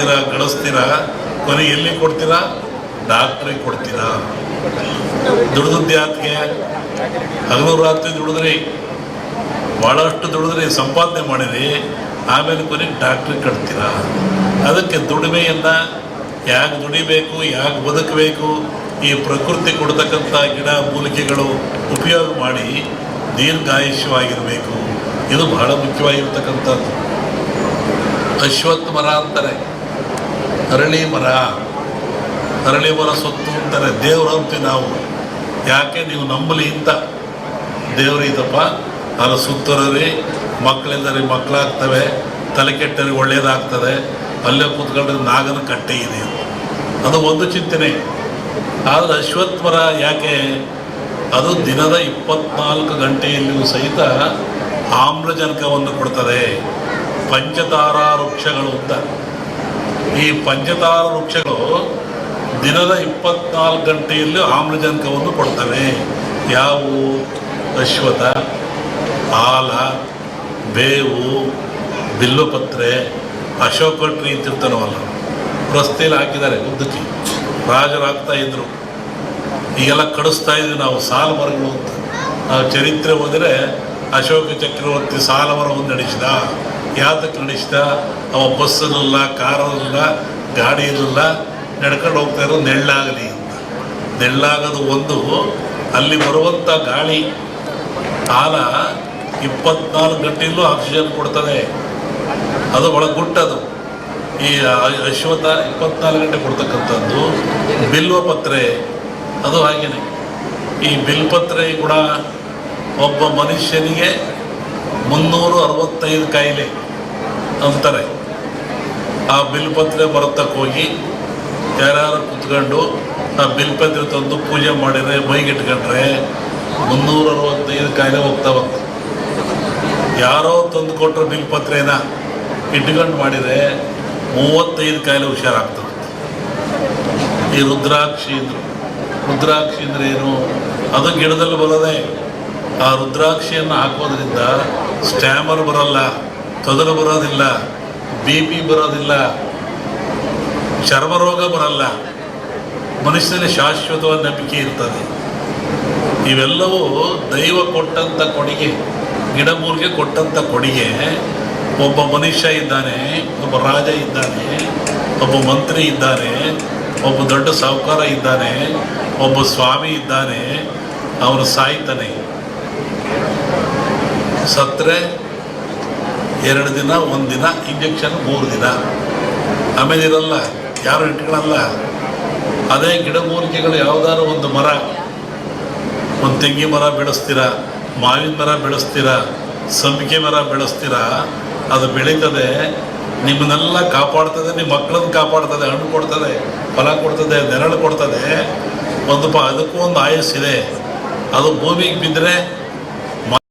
ಓದಿಸ್ತೀರಾ ಗಳಿಸ್ತೀರಾ ಕೊನೆ ಎಲ್ಲಿ ಕೊಡ್ತೀರಾ? ಡಾಕ್ಟ್ರಿಗೆ ಕೊಡ್ತೀರಾ? ದುಡಿದದ್ದು ಯಾತ್ಗೆ ಹಗಲು ರಾತ್ರಿ ದುಡಿದ್ರಿ. ಭಾಳಷ್ಟು ದುಡಿದ್ರಿ, ಸಂಪಾದನೆ ಮಾಡಿರಿ. ಆಮೇಲೆ ಕೊನೆಗೆ ಡಾಕ್ಟ್ರಿಗೆ ಕಟ್ತೀರಾ? ಅದಕ್ಕೆ ದುಡಿಮೆಯನ್ನು ಯಾಕೆ ದುಡಿಬೇಕು, ಯಾಕೆ ಬದುಕಬೇಕು? ಈ ಪ್ರಕೃತಿ ಕೊಡ್ತಕ್ಕಂಥ ಗಿಡ, ಮೂಲಿಕೆಗಳು ಉಪಯೋಗ ಮಾಡಿ ದೀರ್ಘಾಯುಷ್ಯವಾಗಿರಬೇಕು. ಇದು ಬಹಳ ಮುಖ್ಯವಾಗಿರ್ತಕ್ಕಂಥದ್ದು. ಅಶ್ವತ್ಥ ಮರ ಅಂತಾರೆ ಅರಳಿ ಮರ ಅರಳಿ ಮರ ಸೊತ್ತು ಅಂತಾರೆ, ದೇವ್ರು ಅಂತೀವಿ ನಾವು. ಯಾಕೆ? ನೀವು ನಂಬಲಿ ಅಂತ ದೇವ್ರು ಇದಪ್ಪ ಅದ್ರ ಸುತ್ತರರಿ ಮಕ್ಕಳಿಂದರಿ ಮಕ್ಕಳಾಗ್ತವೆ, ತಲೆ ಕೆಟ್ಟರಿ ಒಳ್ಳೇದಾಗ್ತದೆ. ಅಲ್ಲೇ ಕೂತ್ಕೊಂಡ್ರೆ ನಾಗನ ಕಟ್ಟೆ ಇದೆ ಅದು ಒಂದು ಚಿಂತನೆ. ಆದರೆ ಅಶ್ವತ್ಥ ಮರ ಯಾಕೆ? ಅದು ದಿನದ ಇಪ್ಪತ್ನಾಲ್ಕು ಗಂಟೆಯಲ್ಲಿಯೂ ಸಹಿತ ಆಮ್ಲಜನಕವನ್ನು ಕೊಡ್ತದೆ. ಪಂಚತಾರಾ ವೃಕ್ಷಗಳು ಅಂತ. ಈ ಪಂಚತಾರ ವೃಕ್ಷಗಳು ದಿನದ ಇಪ್ಪತ್ನಾಲ್ಕು ಗಂಟೆಯಲ್ಲಿ ಆಮ್ಲಜನಕವನ್ನು ಕೊಡ್ತವೆ. ಯಾವುವು? ಅಶ್ವಥ ಆಲ ಬೇವು, ಬಿಲ್ಲುಪತ್ರೆ, ಅಶೋಕ ಟ್ರೀ ಅಂತಿರ್ತಾನವಲ್ಲ ರಸ್ತೆಯಲ್ಲಿ ಹಾಕಿದ್ದಾರೆ ಉದ್ದಕ್ಕೆ. ರಾಜರು ಹಾಕ್ತಾ ಇದ್ರು. ಈಗೆಲ್ಲ ಕಡಿಸ್ತಾ ಇದ್ವಿ ನಾವು, ಸಾಲ ಮರಗಳು ಅಂತ. ನಾವು ಚರಿತ್ರೆ ಹೋದರೆ ಅಶೋಕ ಚಕ್ರವರ್ತಿ ಸಾಲ ಮರವನ್ನು ನಡೆಸಿದ. ಯಾತಕ್ಕೆ ಕನಿಷ್ಠ ಅವ ಬಸ್ ಕಾರಲ್ಲ ಕಾರ್ ಇರಲಿಲ್ಲ ಗಾಡಿ ಇರಲಿಲ್ಲ ನಡ್ಕೊಂಡು ಹೋಗ್ತಾ ಇರೋ ನೆಳ್ಳಾಗಲಿ ಅಂತ. ನೆಳ್ಳಾಗೋದು ಒಂದು, ಅಲ್ಲಿ ಬರುವಂಥ ಗಾಳಿ, ಕಾಲ ಇಪ್ಪತ್ನಾಲ್ಕು ಗಂಟೆಯಲ್ಲೂ ಆಕ್ಸಿಜನ್ ಕೊಡ್ತದೆ. ಅದು ಒಳ ಗುಟ್ಟದು. ಈ ಅಶ್ವಥ ಇಪ್ಪತ್ನಾಲ್ಕು ಗಂಟೆ ಕೊಡ್ತಕ್ಕಂಥದ್ದು, ಬಿಲ್ವ ಪತ್ರೆ, ಅದು ಹಾಗೇನೆ. ಈ ಬಿಲ್ಪತ್ರೆ ಕೂಡ ಒಬ್ಬ ಮನುಷ್ಯನಿಗೆ ಮುನ್ನೂರು ಅರವತ್ತೈದು ಕಾಯಿಲೆ ಅಂತಾರೆ ಆ ಬಿಲ್ ಪತ್ರೆ ಬರತಕ್ಕೆ ಹೋಗಿ ಯಾರ್ಯಾರು ಕುತ್ಕೊಂಡು ಆ ಬಿಲ್ ಪತ್ರೆ ತಂದು ಪೂಜೆ ಮಾಡಿದ್ರೆ ಮೈಗಿಟ್ಕೊಂಡ್ರೆ ಮುನ್ನೂರ ಅರವತ್ತೈದು ಕಾಯಿಲೆ ಹೋಗ್ತಾವಂತ ಯಾರೋ ತಂದು ಕೊಟ್ಟರು ಬಿಲ್ಪತ್ರೆನ ಇಟ್ಕೊಂಡು ಮಾಡಿದರೆ ಮೂವತ್ತೈದು ಕಾಯಿಲೆ ಹುಷಾರಾಗ್ತದೆ. ಈ ರುದ್ರಾಕ್ಷಿ ರುದ್ರಾಕ್ಷಿ ಅಂದ್ರೆ ಏನು? ಅದು ಗಿಡದಲ್ಲಿ ಬರೋದೆ. ಆ ರುದ್ರಾಕ್ಷಿಯನ್ನು ಹಾಕೋದ್ರಿಂದ ಸ್ಟ್ಯಾಮರ್ ಬರಲ್ಲ ತೊದಲು ಬರೋದಿಲ್ಲ, ಬಿ ಪಿ ಬರೋದಿಲ್ಲ ಚರ್ಮರೋಗ ಬರಲ್ಲ. ಮನುಷ್ಯನಲ್ಲಿ ಶಾಶ್ವತವಾದ ನಂಬಿಕೆ ಇರ್ತದೆ. ಇವೆಲ್ಲವೂ ದೈವ ಕೊಟ್ಟಂಥ ಕೊಡುಗೆ ಗಿಡಮೂಲಿಗೆ ಕೊಟ್ಟಂಥ ಕೊಡುಗೆ. ಒಬ್ಬ ಮನುಷ್ಯ ಇದ್ದಾನೆ, ಒಬ್ಬ ರಾಜ ಇದ್ದಾನೆ, ಒಬ್ಬ ಮಂತ್ರಿ ಇದ್ದಾನೆ, ಒಬ್ಬ ದೊಡ್ಡ ಸಾಹುಕಾರ ಇದ್ದಾನೆ, ಒಬ್ಬ ಸ್ವಾಮಿ ಇದ್ದಾನೆ, ಅವನು ಸಾಯ್ತಾನೆ. ಸತ್ರೆ ಎರಡು ದಿನ, ಒಂದು ದಿನ ಇಂಜೆಕ್ಷನ್ ಮೂರು ದಿನ. ಆಮೇಲೆ ಇರಲ್ಲ, ಯಾರು ಇಟ್ಕೊಳ್ಳಲ್ಲ ಅದೇ ಗಿಡಮೂಲಿಕೆಗಳು ಯಾವುದಾದ್ರು ಒಂದು ಮರ, ಒಂದು ತೆಂಗಿ ಮರ ಬೆಳೆಸ್ತೀರ, ಮಾವಿನ ಮರ ಬೆಳೆಸ್ತೀರಾ, ಸಂಪಿಗೆ ಮರ ಬೆಳೆಸ್ತೀರಾ, ಅದು ಬೆಳೀತದೆ, ನಿಮ್ಮನ್ನೆಲ್ಲ ಕಾಪಾಡ್ತದೆ, ನಿಮ್ಮ ಮಕ್ಕಳನ್ನ ಕಾಪಾಡ್ತದೆ, ಹಣ್ಣು ಕೊಡ್ತದೆ, ಫಲ ಕೊಡ್ತದೆ, ನೆರಳು ಕೊಡ್ತದೆ. ಒಂದು ಪ, ಅದಕ್ಕೂ ಒಂದು ಆಯಸ್ಸಿದೆ. ಅದು ಭೂಮಿಗೆ ಬಿದ್ದರೆ